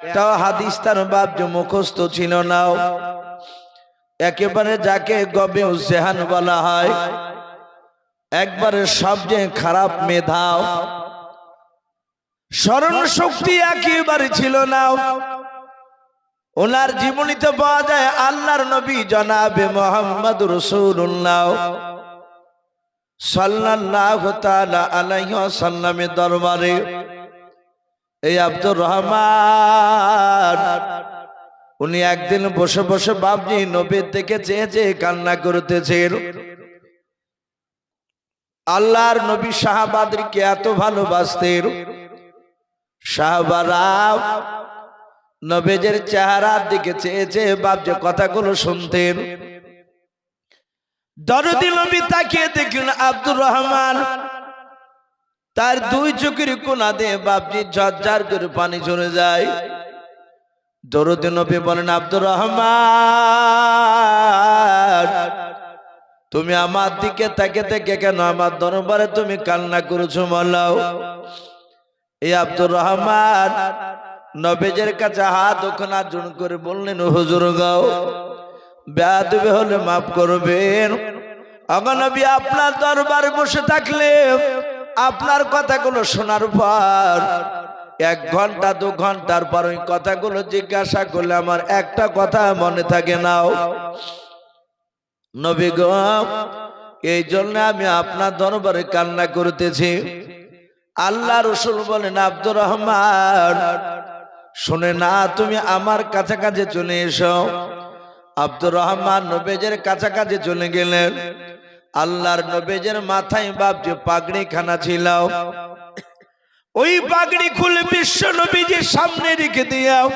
একটাও হাদিস তার বাপ মুখস্থ ছিল না। একেবারে যাকে গবে জেহান বলা হয়, একবারে সবচেয়ে খারাপ মেধাও স্মরণ শক্তি একেবারে ছিল না। ওনার জীবনীতে পাওয়া যায় আল্লাহর নবী জনাবে মোহাম্মদ রসুল্লাহ। তাআলা আলাইহি ওয়াসাল্লামের দরবারে। এই আব্দুর রহমান, উনি একদিন বসে বসে বাবজি নবীর থেকে চেয়ে চেয়ে কান্না করতেছেন আল্লাহর নবী শাহবাদকে এত ভালোবাসতেন। শাহবারা নবেজের চেহারার দিকে চেয়ে চেয়ে বাবজি কথাগুলো শুনতেন। দরদি নবী তাকিয়ে দেখলেন আব্দুর রহমান তার দুই চোখের কোনা দিয়ে বাপজি ঝরঝর করে পানি ঝরে যায়। দরদি নবী বলেন, আব্দুর রহমান, তুমি আমার দিকে তাকে থেকে কেন আমার দরবারে তুমি কান্না করেছ বলাও এই আব্দুর রহমান নবেজের কাছে হাত ওখানে জুন করে বললেন হুজুর গাও, বেয়াদবে হলে মাফ করবেন। আমার নবী আপনার দরবারে বসে থাকলে আপনার কথাগুলো শোনার পর, এক ঘণ্টা, দু ঘণ্টার পর ওই কথাগুলো জিজ্ঞাসা করলে আমার একটা কথা মনে থাকে নাও নবী গো, এই জন্য আমি আপনার দরবারে কান্না করতেছি। আল্লাহ রসুল বলেন, আব্দুর রহমান, শুনে না, তুমি আমার কাছাকাছি চলে এসো। আব্দুর রহমান নবেজের কাছাকাছি চলে গেলেন। আল্লাহর নবেজের মাথায় বাপজি পাগড়ি খানা ছিল। ওই পাগড়ি খুলে বিশ্ব নবীজির সামনে রেখে দিয়াও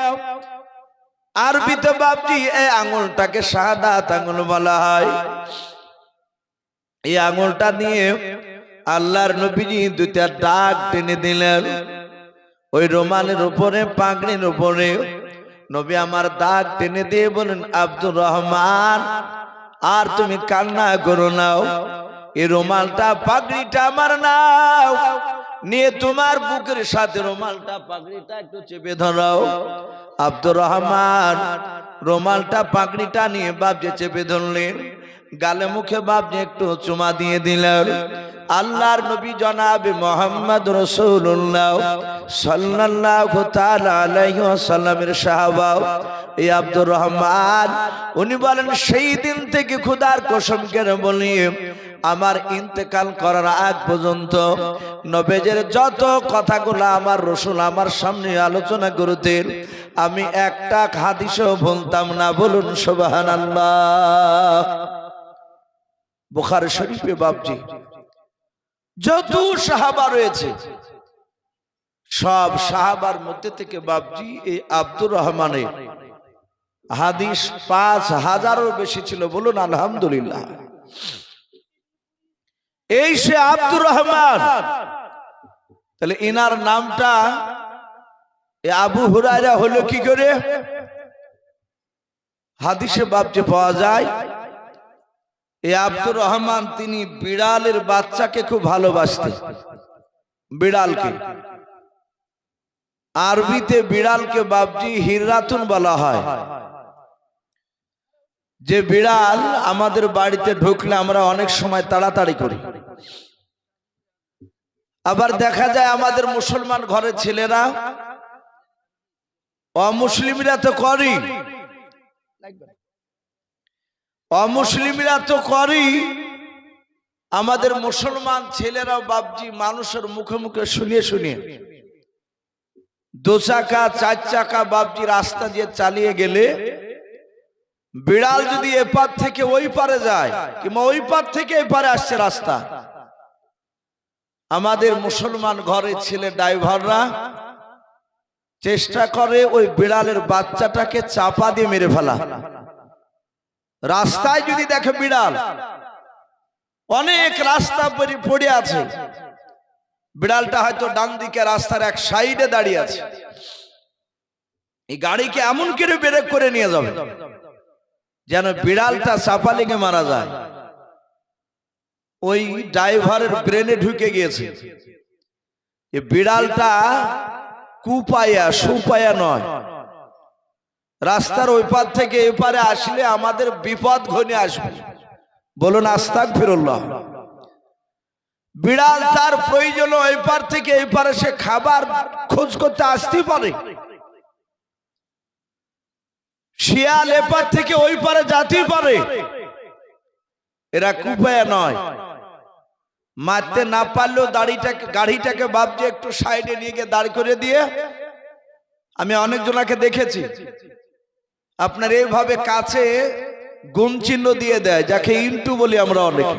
আরবিতে বাপজি এই আঙুলটাকে শাহাদাত আঙুল বলা হয়। এই আঙুলটা নিয়ে আল্লাহর নবীজি দুইটা ডাক টেনে দিলেন। ওই রোমানের উপরে, পাগড়ির উপরে নবী আমার দাগ টেনে দিয়ে বলেন আব্দুর রহমান আর তুমি কান্না করো নাও। এ রুমালটা পাগড়িটা আমার নাও। নিয়ে তোমার বুকের সাথে রোমালটা পাগড়িটা একটু চেপে ধরাও। আব্দুর রহমান, রোমালটা পাগড়িটা নিয়ে বাপ যে চেপে ধরলেন। গালে মুখে বাপজে একটু চুমা দিয়ে দিলেন। আল্লাহর নবী জনাবে মোহাম্মদ রসুল্লাহ আলাইহি ওয়াসাল্লামের সাহাবা, এই আব্দুর রহমান, উনি বলেন, সেই দিন থেকে খোদার কসম কেন বলি? আমার ইন্তেকাল করার আগ পর্যন্ত নবেজের যত কথাগুলো আমার রসুল আমার সামনে আলোচনা করতেন, আমি একটা হাদিসও বলতাম না। বলুন সোবাহান আল্লাহ বুখার শরীফে বাবজি যত সাহাবা রয়েছে, সব সাহাবার মধ্যে থেকে বাবজি এই আব্দুর রহমানের। হাদিস পাঁচ হাজারও বেশি ছিল, বলুন আলহামদুলিল্লাহ। এই সে আব্দুর রহমান, তাহলে ইনার নামটা আবু হুরায়রা হলো কি করে? হাদিসে বাবজি পাওয়া যায় এ আব্দুর রহমান তিনি বিড়ালের বাচ্চাকে খুব ভালোবাসতেন। বিড়ালকে। আরবিতে বিড়ালকে বাবজি হিরাতুন বলা হয়। যে বিড়াল আমাদের বাড়িতে ঢুকলে আমরা অনেক সময় তাড়াতাড়ি করি। আবার দেখা যায় আমাদের মুসলমান ঘরের ছেলেরা, অমুসলিমরা তো করি অমুসলিমরা তো করি। আমাদের মুসলমান ছেলেরাও বাবজি মানুষের মুখে মুখে শুনিয়ে শুনিয়ে। দু চাকা চার চাকা বাবজি রাস্তা দিয়ে চালিয়ে গেলে বিড়াল যদি এপার থেকে ওই পারে যায়, কিংবা ওই পার থেকে এপারে আসছে রাস্তা, আমাদের মুসলমান ঘরের ছেলে ড্রাইভাররা চেষ্টা করে ওই বিড়ালের বাচ্চাটাকে চাপা দিয়ে মেরে ফেলা। রাস্তায় যদি দেখে বিড়াল, অনেক রাস্তা পড়ে আছে। বিড়ালটা হয়তো ডান দিকে রাস্তার এক সাইডে দাঁড়িয়ে আছে। এই গাড়িকে এমন করে ব্রেক করে নিয়ে যাবে, যেন বিড়ালটা চাপা লেগে মারা যায়। ওই ড্রাইভারের ব্রেনে ঢুকে গিয়েছে। বিড়ালটা কুপায়া, সুপায়া নয়। রাস্তার ওই পার থেকে এই পারে আসলে আমাদের বিপদ ঘনে আসবে। বলুন আস্তাক ফিরুল্লাহ বিড়াল তার প্রয়োজন ওই পার থেকে এই পারে সে খাবার খোঁজ করতে আসতেই পারে। শিয়াল এপার থেকে ওই পারে যেতেই পারে। এরা কুপায়া নয়। মারতে না পারলেও দাড়িটাকে গাড়িটাকে ভাবছে একটু সাইডে নিয়ে গিয়ে দাঁড় করে দিয়ে। আমি অনেকজনাকে দেখেছি। আপনার এইভাবে কাছে গুণ চিহ্ন দিয়ে দেয়, যাকে ইন্টু বলি আমরা অনেকে।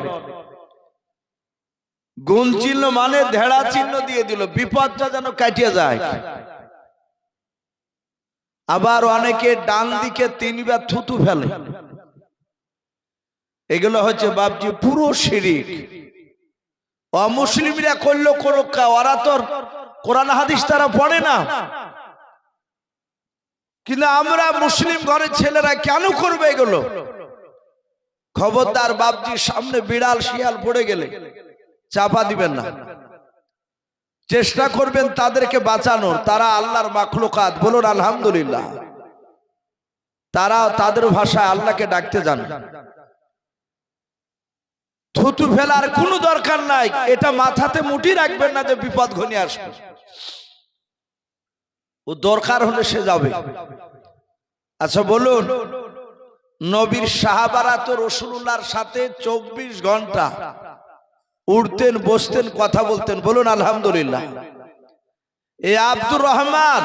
গুণ চিহ্ন মানে ধেড়া চিহ্ন দিয়ে দিল, বিপদটা যেন কাটিয়ে যায়। আবার অনেকে ডান দিকে তিনবার থুতু ফেলে। এগুলো হচ্ছে বাপজি, পুরো শিরিক। অমুসলিমরা করল কোনো ওরা তোর কোরআন হাদিস তারা পড়ে না। কিন্তু আমরা মুসলিম ঘরের ছেলেরা কেন করবে এগুলো? খবরদার বাপজির সামনে বিড়াল, শিয়াল পড়ে গেলে চাপা দিবেন না। চেষ্টা করবেন তাদেরকে বাঁচানোর। তারা আল্লাহর মাখলুকাত, বলুন আলহামদুলিল্লাহ। তারা তাদের ভাষায় আল্লাহকে ডাকতে জানে থুতু ফেলার কোনো দরকার নাই। এটা মাথাতে মুটি রাখবেন না যে বিপদ ঘনিয়ে আসবে। ও দরকার হলে সে যাবে। আচ্ছা বলুন, নবীর সাহাবারা তো রসুল্লাহর সাথে চব্বিশ ঘণ্টা উঠতেন, বসতেন, কথা বলতেন। বলুন, আলহামদুলিল্লাহ। এই আব্দুর রহমান,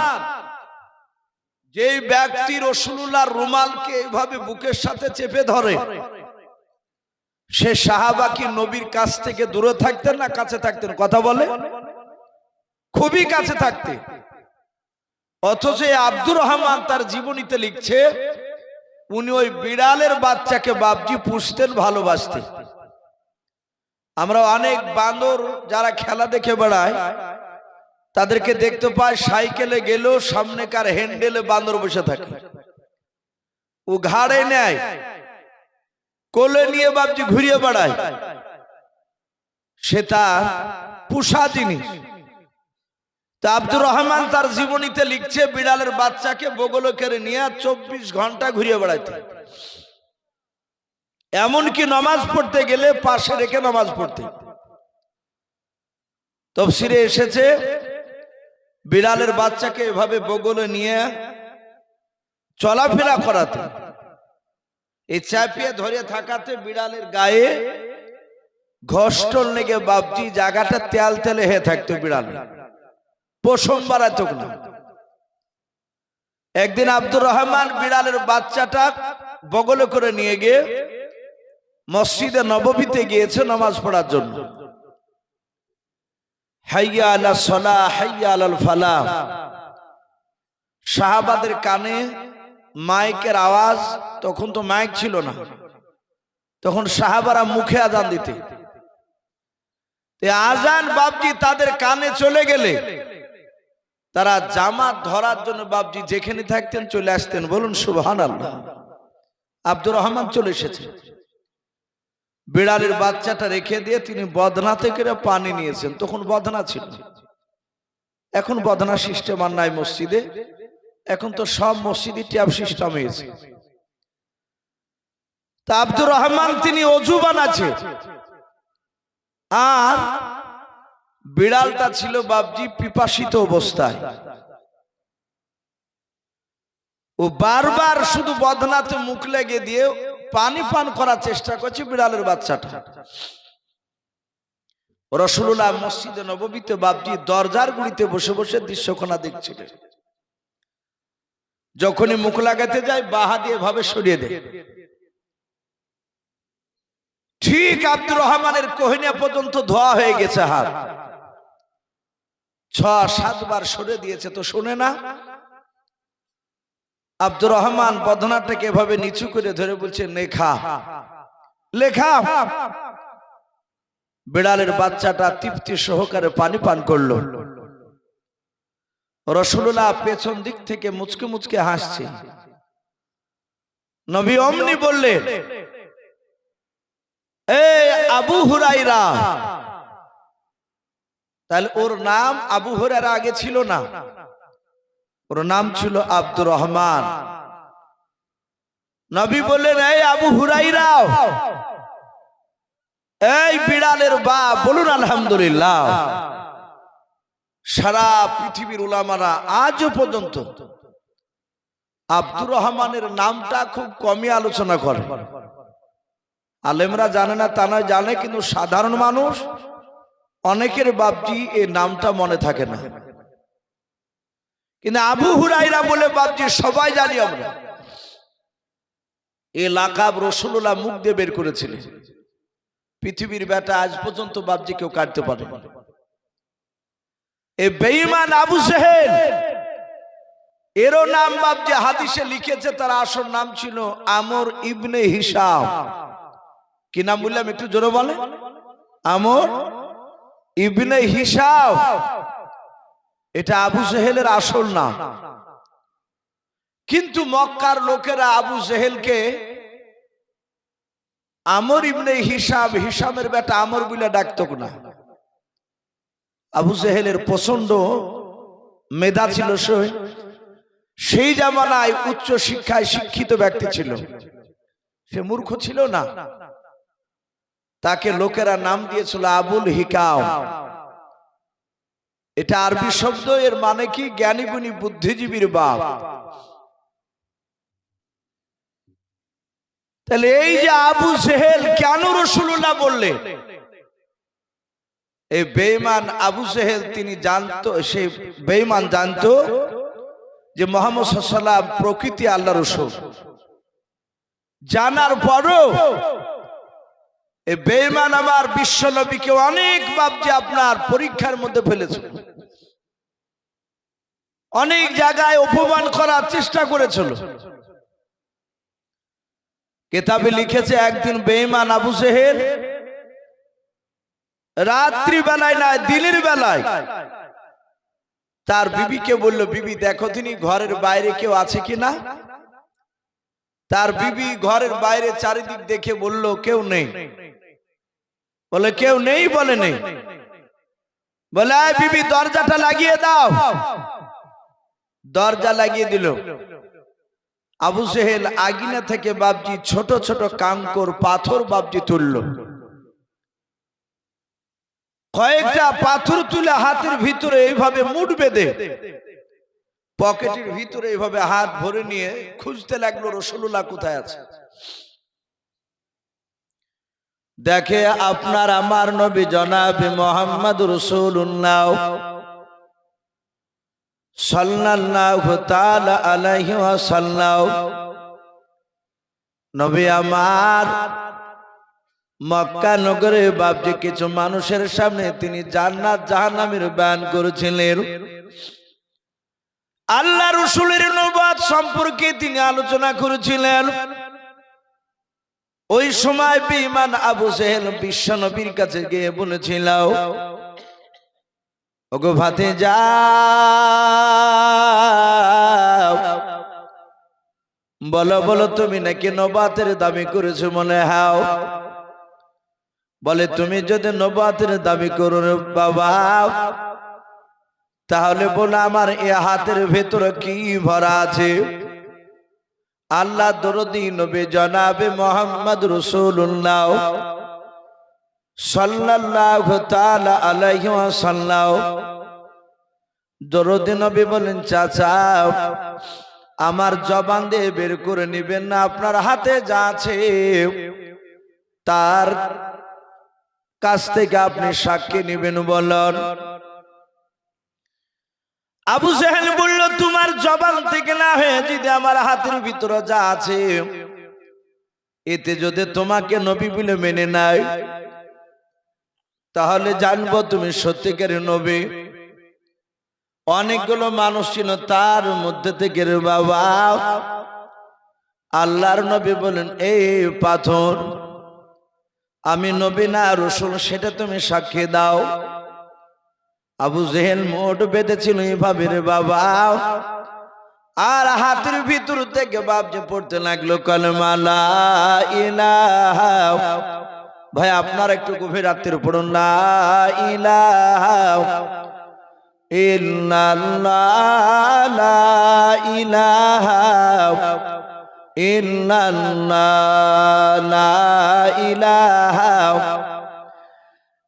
যেই ব্যক্তি রসুল্লাহর রুমালকে এইভাবে বুকের সাথে চেপে ধরে, সে সাহাবা কি নবীর কাছ থেকে দূরে থাকতেন না কাছে থাকতেন? কথা বলে। খুবই কাছে থাকতে অথচ আব্দুর রহমান তার জীবনীতে লিখছে, উনি ওই বিড়ালের বাচ্চাকে বাপজি পুষতেন ভালোবাসতেন আমরা অনেক বান্দর যারা খেলা দেখে বেড়ায়, তাদেরকে দেখতে পাই সাইকেলে গেলেও সামনেকার হ্যান্ডেলে বান্দর বসে থাকে। ও ঘাড়ে নেয়, কোলে নিয়ে বাপজি ঘুরিয়ে বেড়ায়। সেটা পুষা জিনিস। তা আব্দুর রহমান তার জীবনীতে লিখছে, বিড়ালের বাচ্চাকে বগলে করে নিয়ে চব্বিশ ঘণ্টা ঘুরিয়ে বেড়াইতে। এমনকি নামাজ পড়তে গেলে পাশে রেখে নামাজ পড়তে। তফসিরে এসেছে, বিড়ালের বাচ্চাকে এভাবে বগলে নিয়ে চলাফেরা করাতে। এই চাপিয়ে ধরে থাকাতে বিড়ালের গায়ে ঘষ্টল লেগে বাপজি জায়গাটা তেল তেলে হয়ে থাকতো বিড়ালে পশম বাড়াতো না একদিন আব্দুর রহমান বিড়ালের বাচ্চাটা বগলে করে নিয়ে গিয়ে মসজিদে নববীতে গিয়েছে নামাজ পড়ার জন্য। হাইয়া আলা সলা, হাইয়া আলাল ফালা। সাহাবাদের কানে মাইকের আওয়াজ, তখন তো মাইক ছিল না। তখন সাহাবারা মুখে আজান দিতে। আজান বাপজি তাদের কানে চলে গেলে তারা জামাত ধরার জন্য বাপজি যেখানে থাকতেন চলে আসতেন। বলুন সুবহান আল্লাহ আব্দুর রহমান চলে এসেছে। বিড়ালের বাচ্চাটা রেখে দিয়ে তিনি বদনা থেকে পানি নিয়েছেন। তখন বদনা ছিল। এখন বদনা সিস্টেম আর নাই মসজিদে। এখন তো সব মসজিদে ট্যাব সিস্টেম হয়েছে তা আব্দুর রহমান, তিনি অজু বানাচ্ছে। আর বিড়ালটা ছিল বাবজি পিপাসিত অবস্থায়। ও বারবার শুধু বদনাতে মুখ লেগে দিয়ে পানি পান করার চেষ্টা করছে বিড়ালের বাচ্চাটা। রসুল্লাহ মসজিদে নবমীতে বাবজি দরজার গুড়িতে বসে বসে দৃশ্যকোনা দেখছিলেন যখনই মুখ লাগাতে যায় বাহা দিয়ে ভাবে সরিয়ে দেয়। ঠিক আব্দুর রহমানের কোহিনা পর্যন্ত ধোয়া হয়ে গেছে হাত। ছ সাতবার সরে দিয়েছে, তো শোনে না। আব্দুর রহমান বদনাটাকে এভাবে নিচু করে ধরে বলছে, লেখা লেখা। বিড়ালের বাচ্চাটা তৃপ্তি সহকারে পানি পান করল। রসুল্লাহ পেছন দিক থেকে মুচকে মুচকে হাসছে। নবী অমনি বললেন এই আবু হুরাইরা তাহলে ওর নাম আবু হুরাইরা আগে ছিল না। ওর নাম ছিল আব্দুর রহমান। নবী বললেন, এই আবু হুরাইরাও এই বিড়ালের বা বলুন আলহামদুলিল্লাহ, সারা পৃথিবীর উলামারা আজও পর্যন্ত আব্দুর রহমানের নামটা খুব কমই আলোচনা করে। আলেমরা জানে না, তা নয়, জানে, কিন্তু সাধারণ মানুষ অনেকের বাপজি এ নামটা মনে থাকে না। কিন্তু আবু হুরাইরা বলে বাপজি সবাই জানি আমরা। এ লাকাব রসুল্লাহ মুখ দিয়ে বের করেছিলেন। পৃথিবীর বেটা আজ পর্যন্ত বাপজি কেউ কাটতে পারে। এ বেঈমান আবু সেহেল এরও নাম বাপজি হাদিসে লিখেছে, তার আসল নাম ছিল আমর ইবনে হিসাব কি নাম বললাম একটু জোরে বলে আমর ইবনে হিসাব এটা আবু সেহেলের আসল নাম। কিন্তু মক্কার লোকেরা আবু জেহেলকে আমর ইবনে হিসাব হিসামের বেটা আমর বলে ডাকত না। আবু জেহেলের প্রচণ্ড মেধা ছিল সেই জামানায় উচ্চ শিক্ষায় শিক্ষিত ব্যক্তি ছিল। সে মূর্খ ছিল না। তাকে লোকেরা নাম দিয়েছিল আবুল হিকাও এটা আরবি শব্দ, এর মানে কি? জ্ঞানী গুণী বুদ্ধিজীবীর বাপ। তাহলে এই যে আবু সেহেল কেন রসুল্লাহ বললে? এই বেঈমান আবু সেহেল তিনি জানতো, সে বেঈমান জানতো যে মোহাম্মদ সাল্লাম প্রকৃতি আল্লাহ রসুল। জানার পরও এই বেঈমান আমার বিশ্ব নবীকে অনেক যে আপনার পরীক্ষার মধ্যে ফেলেছে অনেক জায়গায় অপমান করার চেষ্টা করেছিল। কেতাবে লিখেছে, একদিন বেঈমান আবু সেহের রাত্রি বেলায় না, দিনের বেলায় তার বিবিকে বলল, বিবি, দেখো তিনি ঘরের বাইরে কেউ আছে কিনা? তার বিবি ঘরের বাইরে চারিদিক দেখে বলল, কেউ নেই। বলে, কেউ নেই বলে নেই। বলে বিবি, দরজাটা লাগিয়ে দাও। দরজা লাগিয়ে দিল। আবু সেহেল আগিনা থেকে বাবজি ছোট ছোট কাঙ্কর, পাথর বাবজি তুলল। কয়েকটা পাথর তুলে হাতের ভিতরে এইভাবে মুঠ বেঁধে, পকেটের ভিতরে এইভাবে হাত ভরে নিয়ে খুঁজতে লাগল রসুল্লাহ কোথায় আছে? দেখে আপনার আমার নবী জনাবি মোহাম্মদ রসুল্লাহ সাল্লাল্লাহু তাআলা আলাইহি ওয়াসাল্লাম। নবী আমার মক্কা নগরে বাপজি কিছু মানুষের সামনে তিনি জান্নাত জাহান্নামের বয়ান করেছিলেন। আল্লাহ রসুলের নবাদ সম্পর্কে তিনি আলোচনা করেছিলেন। ওই সময় বেঈমান আবু জেহেল বিশ্ব নবীর কাছে গিয়ে বলেছিল, ওগো ভাতে যাও বলো বলো তুমি নাকি নবাতের দাবি করেছ মনে হাও বলে, তুমি যদি নবাতের দাবি করো বাবা, তাহলে বলো আমার এ হাতের ভেতরে কি ভরা আছে? আল্লাহ দরদি নবী জনাবে মোহাম্মদ রসুল্লাহ সাল্লাল্লাহু তাআলা আলাইহি ওয়াসাল্লাম। দরদি নবী বলেন, চাচা, আমার জবান দিয়ে বের করে নেবেন না, আপনার হাতে যা আছে, তার কাছ থেকে আপনি সাক্ষী নেবেন বলন। আবু জাহেল বলল, তোমার জবান থেকে না হয়ে যদি আমার হাতের ভিতরে যা আছে, এতে যদি তোমাকে নবী বলে মেনে নাই তাহলে জানব তুমি সত্যিকার নবী। অনেকগুলো মানুষ ছিল তার মধ্যে থেকে, রে বাবা, আল্লাহর নবী বলেন, এই পাথর, আমি নবী না, রসুল, সেটা তুমি সাক্ষী দাও। আবু জেহেল মোট বেঁধেছিল এইভাবে রে বাবা আর হাতের ভিতর থেকে বাপ যে পড়তে লাগল কলমালা ইলাহা। ভাই, আপনার একটু গভীর রাত্রির পড়ুন লা ইলাহা। ইল্লাল্লাহ, লা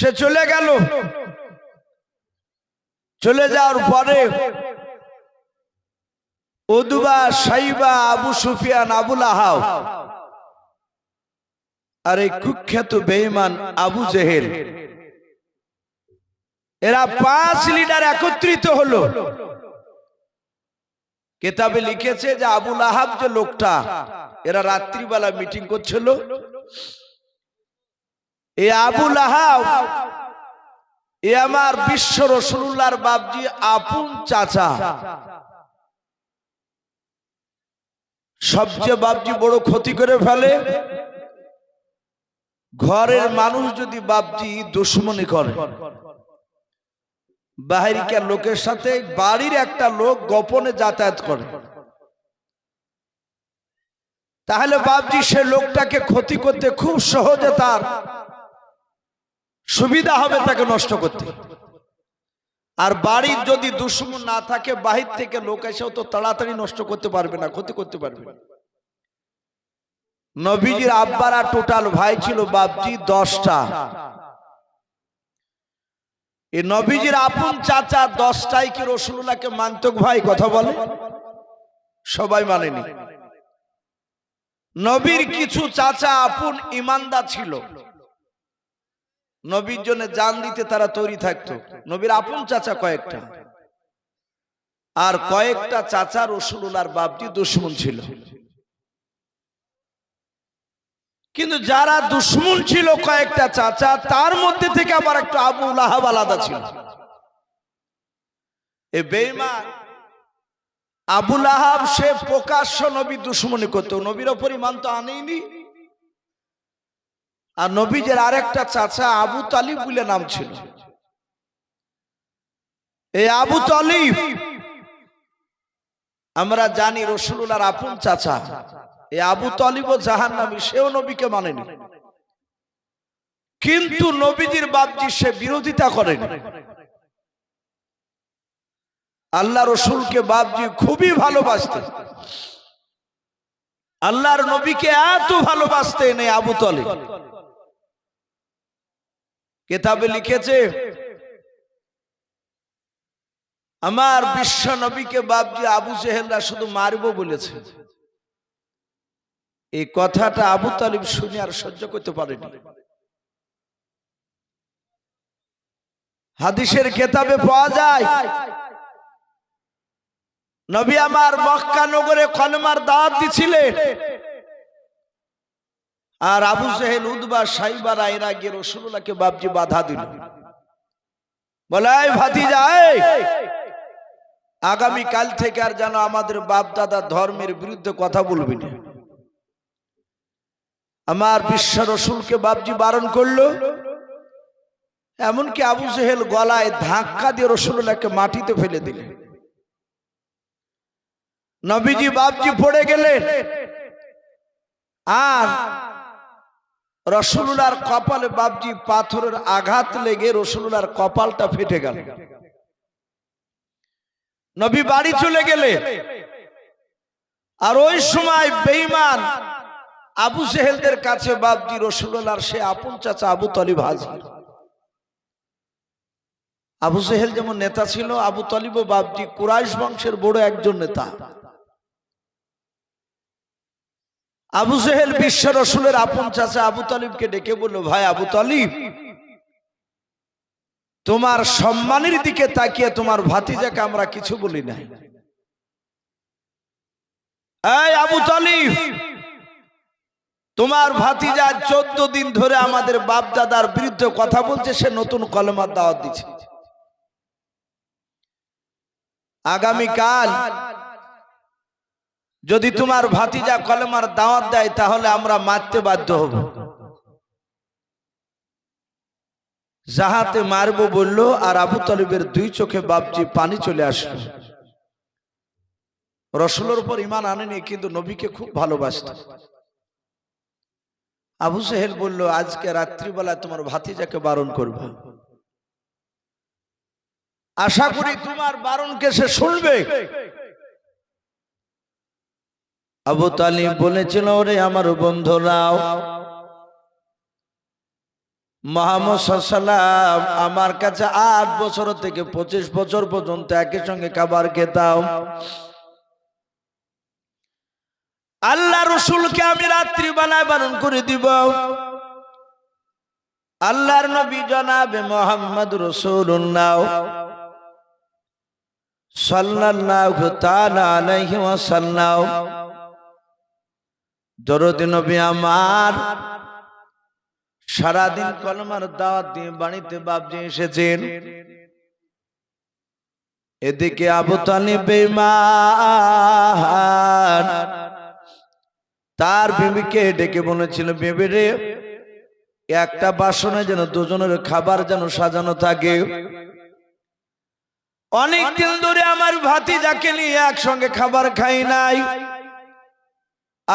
সে চলে গেল। চলে যাওয়ার পরে ওদুবা সাইবা, আবু সুফিয়ান, আবুল আহাও আর এই কুখ্যাত বেঈমান আবু জেহেল। এরা পাঁচ লিডার একত্রিত হলো। কেতাবে লিখেছে যে আবুল আহাব যে লোকটা, এরা রাত্রিবেলা মিটিং করছিল। এই আবুল আহাব এ আমার বিশ্ব রসুল্লাহর বাবজি আপন চাচা। সবচেয়ে বাবজি বড় ক্ষতি করে ফেলে। ঘরের মানুষ যদি বাবজি দুশ্মনী করে, বাহিরিকার লোকের সাথে বাড়ির একটা লোক গোপনে যাতায়াত করে, তাহলে বাবজি সে লোকটাকে ক্ষতি করতে খুব সহজে তার সুবিধা হবে তাকে নষ্ট করতে। আর বাড়ির যদি দুশ্মন না থাকে, বাহির থেকে লোক এসেও তো তাড়াতাড়ি নষ্ট করতে পারবে না, ক্ষতি করতে পারবে নবীজির আব্বারা টোটাল ভাই ছিল বাবজি দশটা। এই নবীজির আপন চাচা দশটাই কি রসুল্লাহকে মানতক ভাই কথা বলে? সবাই মানেনি। নবীর কিছু চাচা আপন ইমানদার ছিল। নবীর জন্য জান দিতে তারা তৈরি থাকতো। নবীর আপন চাচা কয়েকটা। আর কয়েকটা চাচা রসুল্লাহর বাপটি দুশ্মন ছিল। কিন্তু যারা দুশ্মন ছিল কয়েকটা চাচা, তার মধ্যে থেকে আবার একটা আবু লাহাব আলাদা ছিল। এ বেইমান আবুল আহাব সে প্রকাশ্য নবী দুশ্মনী করতো। নবীর ওপর ইমান তো আনেইনি। আর নবীজের আরেকটা চাচা আবু তালিব বলে নাম ছিল। এই আবু তালিব, আমরা জানি রসুল্লাহর আপন চাচা। এই আবু তালিব ও জাহান নামি, সেও নবীকে মানেনি। কিন্তু নবীজির বাপজি সে বিরোধিতা করেনি। আল্লাহ রসুলকে বাপজি খুবই ভালোবাসতেন আল্লাহর নবীকে এত ভালোবাসতেন এই আবু তালিব। কেতাবে লিখেছে, আমার বিশ্ব নবীকে বাপজি আবু জেহেলরা শুধু মারব বলেছে। এই কথাটা আবু তালিব শুনে আর সহ্য করতে পারেনি। হাদিসের কেতাবে পাওয়া যায়, নবী আমার মক্কা নগরে কলমার দাওয়াত দিছিলেন। আর আবু জেহেল উদ্বা সাইবারা, এরা গিয়ে রসুল্লাহকে বাবজি বাধা দিল। যায় আগামী কাল থেকে আর যেন আমাদের বাপ দাদা ধর্মের বিরুদ্ধে কথা বলবি না। আমার বিশ্ব রসুলকে বাবজি বারণ করল। এমনকি আবু জেহেল গলায় ধাক্কা দিয়ে রসুল্লাহকে মাটিতে ফেলে দিলেন। নবীজি বাবজি পড়ে গেলেন। আর রসুল্লার কপালে বাবজি পাথরের আঘাত লেগে রসুল্লার কপালটা ফেটে গেল। নবী বাড়ি চলে গেলে আর ওই সময় বেইমান আবু সেহেলদের কাছে বাবজি রসুল্লার সে আপন চাচা আবু তলিব হাজির। আবু সেহেল যেমন নেতা ছিল, আবু তলিব বাবজি কুরাইশ বংশের বড় একজন নেতা। আবু জেহেল বিশ্ব রসুলের আপন চাচা আবু তালিবকে ডেকে বলল, ভাই আবু তালিব, তোমার সম্মানের দিকে তাকিয়ে তোমার ভাতিজাকে আমরা কিছু বলি নাই। আবু তালিব, তোমার ভাতিজা চোদ্দ দিন ধরে আমাদের বাপ দাদার বিরুদ্ধে কথা বলছে, সে নতুন কলমার দাওয়াত দিচ্ছে। আগামীকাল যদি তোমার ভাতিজা কলেমার দাওয়াত দেয় তাহলে আমরা মারতে বাধ্য হব। যাহাতে মারবো বলল আর আবু তলিবের দুই চোখে বাপজি পানি চলে আসলো রসুলের উপর ইমান আনেনি কিন্তু নবীকে খুব ভালোবাসত। আবু সাহেল বলল আজকে রাত্রিবেলায় তোমার ভাতিজাকে বারণ করবে। আশা করি তোমার বারণকে সে শুনবে। আবু তালিব বলেছিল, ওরে আমার বন্ধুরাও, মোহাম্মদ আমার কাছে আট বছর থেকে পঁচিশ বছর পর্যন্ত একই সঙ্গে খাবার খেতাম। আল্লাহ রসুলকে আমি রাত্রিবেলায় বারণ করে দিব। আল্লাহর নবী জনাবে মোহাম্মদ রসুল্লাহ সাল্লাল্লাহু তাআলা আলাইহি ওয়াসাল্লাম দরদ নবী আমার। সারাদিন কলমার দাওয়াত দিয়ে বাড়িতে বাপজি এসেছেন। এদিকে আবু তালিব বেঈমান। তার বিবিকে ডেকে বলেছিল বেবি রে একটা বাসনে যেন দুজনের খাবার যেন সাজানো থাকে। অনেক দিন ধরে আমার ভাতি যাকে নিয়ে একসঙ্গে খাবার খাই নাই।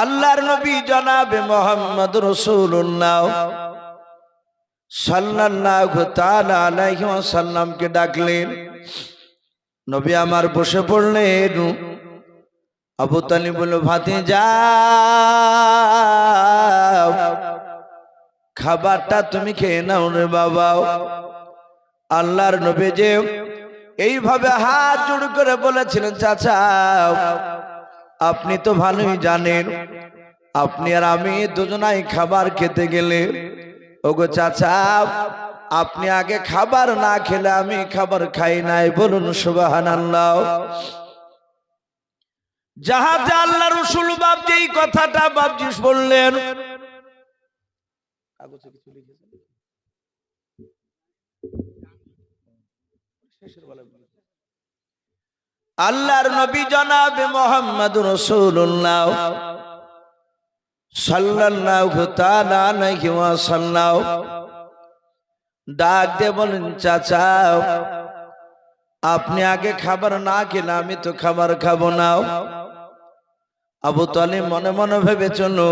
আল্লাহর নবী জনাবে মোহাম্মদ রসুল্লাহ আলাইহি ওয়াসাল্লামকে ডাকলেন। নবী আমার বসে পড়লেন। আবু তালিব বলল, ভাতে, যাও। খাবারটা তুমি খেয়ে নাও রে বাবা। আল্লাহর নবী যে এইভাবে হাত জোড় করে বলেছিলেন চাচা আপনি তো ভালোই জানেন। আপনি আর আমি দুজনাই খাবার খেতে গেলে। ওগো চাচা, আপনি আগে খাবার না খেলে আমি খাবার খাই নাই, বলুন সুবাহান আল্লাহ যাহাতে আল্লাহ রসুল বাবজি এই কথাটা বাবজি বললেন। আল্লাহর নবী জনাবে মোহাম্মদ রসুল্লাহ সাল্লাল্লাহু তাআলা ডাক দিয়ে বলেন, চাচা, আপনি আগে খাবার না খেলে আমি তো খাবার খাব না। আবু তালিব মনে মনে ভেবে চলো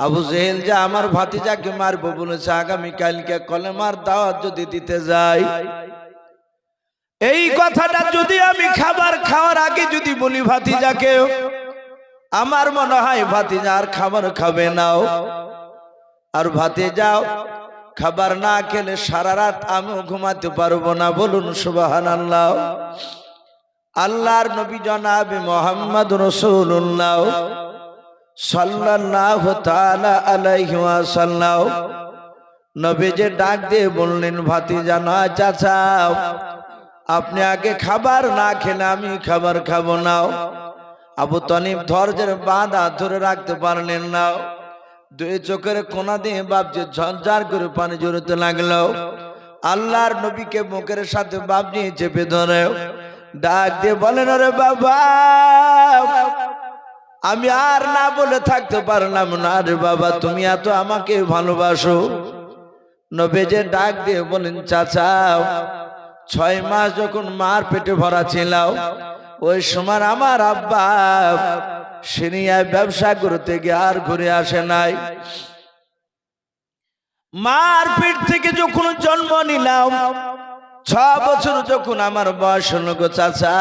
আবু জেহেল যে আমার ভাতিজাকে মারবো বলেছে আগামী কালকে কলেমার দাওয়াত যদি দিতে যাই এই কথাটা যদি আমি খাবার খাওয়ার আগে যদি বলি, ভাতিজাকে, আমার মনে হয় ভাতিজা আর খাবার খাবে নাও আর ভাতে যাও খাবার না খেলে সারা রাত আমিও ঘুমাতে পারব না, বলুন সুবাহান আল্লাহ আল্লাহর নবী জনাবে মোহাম্মদ রসুল্লাহ আলাইহি ওয়াসাল্লাম। নবী যে ডাক দিয়ে বললেন, ভাতিজা না চাচা আপনি আগে খাবার না খেলে আমি খাবার খাব নাও আবু তনিব ধৈর্যের বাঁধা ধরে রাখতে পারলেন না। দুই চোখের কোনা দিয়ে বাপজি ঝরঝর করে পানি জড়তে লাগল। আল্লাহর নবীকে মুখের সাথে বাপজি চেপে ধরে। ডাক দিয়ে বলেন রে বাবা, আমি আর না বলে থাকতে পারলাম না রে বাবা, তুমি এত আমাকে ভালোবাসো। নবে যে ডাক দিয়ে বলেন, চাচা ছয় মাস যখন মার পেটে ভরা ছিলাম ওই সময় আমার আব্বা সিনিয়ায় ব্যবসা করতে গিয়ে আর ঘুরে আসে নাই। মার পেট থেকে যখন জন্ম নিলাম, ছ বছর যখন আমার বয়স হলো গো চাচা,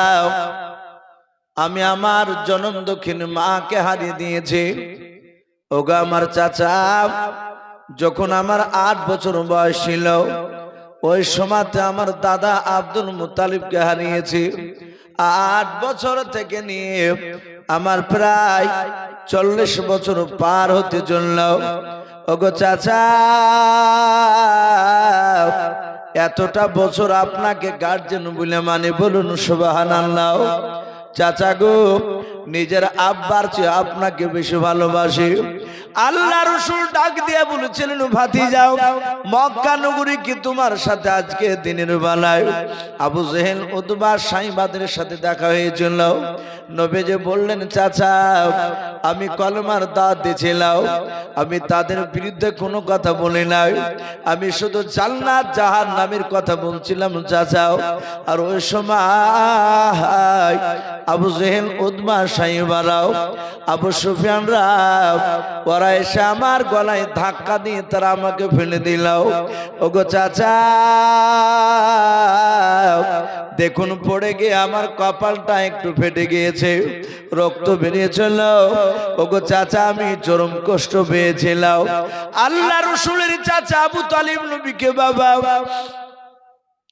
আমি আমার জনম দক্ষিণ মাকে হারিয়ে দিয়েছি। ওগো আমার চাচা, যখন আমার আট বছর বয়স ছিল ওই সময়তে আমার দাদা আব্দুল মুতালিবকে হারিয়েছি। আট বছর থেকে নিয়ে আমার প্রায় চল্লিশ বছর পার হতে চলল। ওগো চাচা, এতটা বছর আপনাকে গার্জেন বলে মানে বলুন সুবাহান আল্লাহ চাচা গো নিজের আব্বার চেয়ে আপনাকে বেশি ভালোবাসি। আল্লাহ রসুল ডাক দিয়ে বলেছিলেন ভাতি যাও মক্কা নগরী কি তোমার সাথে আজকে দিনের বেলায়? আবু জেহেল উদ্বা সাইবাদের সাথে দেখা হয়েছিল। নবে যে বললেন, চাচা, আমি কলমার দাঁত দিয়েছিলাম। আমি তাদের বিরুদ্ধে কোনো কথা বলি নাই। আমি শুধু জান্নাত জাহার নামের কথা বলছিলাম চাচাও আর ওই সময় আবু জেহেল উদ্মা সাইবারাও আবু সুফিয়ান রাও, ওরা এসে আমার গলায় ধাক্কা দিয়ে তারা আমাকে ফেলে দিল ওগো চাচা, দেখুন পড়ে গিয়ে আমার কপালটা একটু ফেটে গিয়েছে, রক্ত বেরিয়েছিল ওগো চাচা, আমি চরম কষ্ট পেয়েছিলাম। আল্লাহ রসুলের চাচা আবু তালিম নবীকে বাবা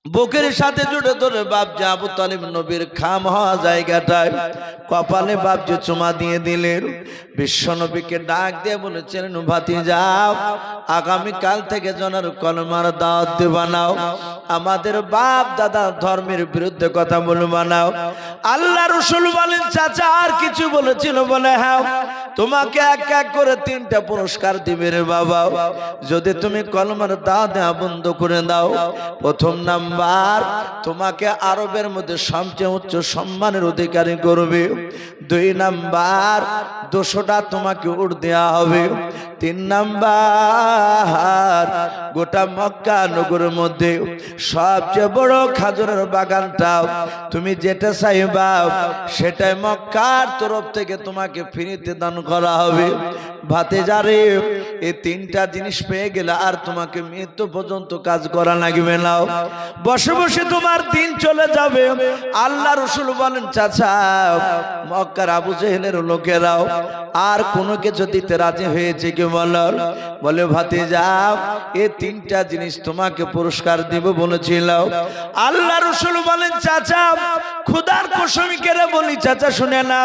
বুকের সাথে জুড়ে ধরে বাপজি আবু তালিব নবীর খাম হওয়া জায়গাটায় কপালে বাপজি চুমা দিয়ে দিলেন, বিশ্ব নবীকে ডাক দিয়ে বলেছিলেন ভাতি যাও আগামী কাল থেকে জনের কলমার দাওয়াত দেবা নাও। আমাদের বাপ দাদা ধর্মের বিরুদ্ধে কথা বলবা নাও। আল্লাহ রসুল বলেন, চাচা, আর কিছু বলেছিল বলে হ্যাঁ তোমাকে এক এক করে তিনটা পুরস্কার দিবে রে বাবা। যদি তুমি কলমার দাওয়া দেওয়া বন্ধ করে দাও, প্রথম নাম্বার তোমাকে আরবের মধ্যে সবচেয়ে উচ্চ সম্মানের অধিকারী করবে। দুই নাম্বার দুশোটা তোমাকে উঠ দেওয়া হবে। তিন নাম্বার গোটা মক্কা নগরের মধ্যে সবচেয়ে বড় খাজুরের বাগানটা তুমি যেটা চাইবা সেটাই মক্কার তরফ থেকে তোমাকে ফিরিতে দান করা হবে। ভাতে যারে এই তিনটা জিনিস পেয়ে গেলে আর তোমাকে মৃত্যু পর্যন্ত কাজ করা লাগবে না। বসে বসে তোমার দিন চলে যাবে। আল্লাহ রসুল বলেন, চাচা, মক্কার আবু জেহেলের লোকেরাও আর কোনো কিছু দিতে রাজি হয়েছে কি বল বলে ভাতে যাও এই তিনটা জিনিস তোমাকে পুরস্কার দিব বলেছিল আল্লাহ রসুল বলেন, চাচা খুদার কসমি কেড়ে বলি? চাচা, শুনে না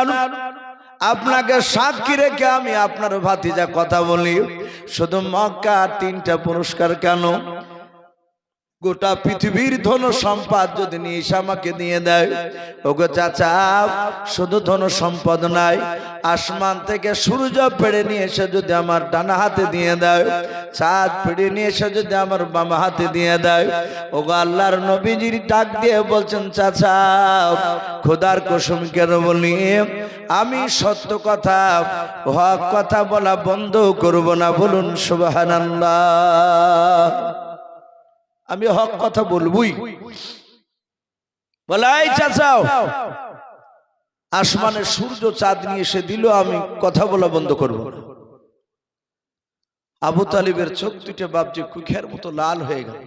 আপনাকে সাক্ষী রেখে আমি আপনার ভাতিজা কথা বলি। শুধু মক্কা তিনটা পুরস্কার কেন? গোটা পৃথিবীর ধন সম্পদ যদি নিয়ে আমাকে দিয়ে দেয়। ওগো চাচা, শুধু ধন সম্পদ নাই, আসমান থেকে সূর্য পেড়ে নিয়ে এসে যদি আমার ডানা হাতে দিয়ে দেয় চাঁদ পেড়ে নিয়ে এসে যদি আমার বামা হাতে দিয়ে দেয়, ওগো আল্লাহর নবীজির ডাক দিয়ে বলছেন, চাচা, খোদার কুসুম কেন বলি? আমি সত্য কথা, হক কথা বলা বন্ধ করব না, বলুন সুবহানাল্লাহ। আমি হক কথা বলবই। বলাই চাচাও, আসমানে সূর্য চাঁদ নিয়ে এসে দিল, আমি কথা বলা বন্ধ করব। আবু তালিবের চোখ দুটো বাপজি কুখের মতো লাল হয়ে গেল।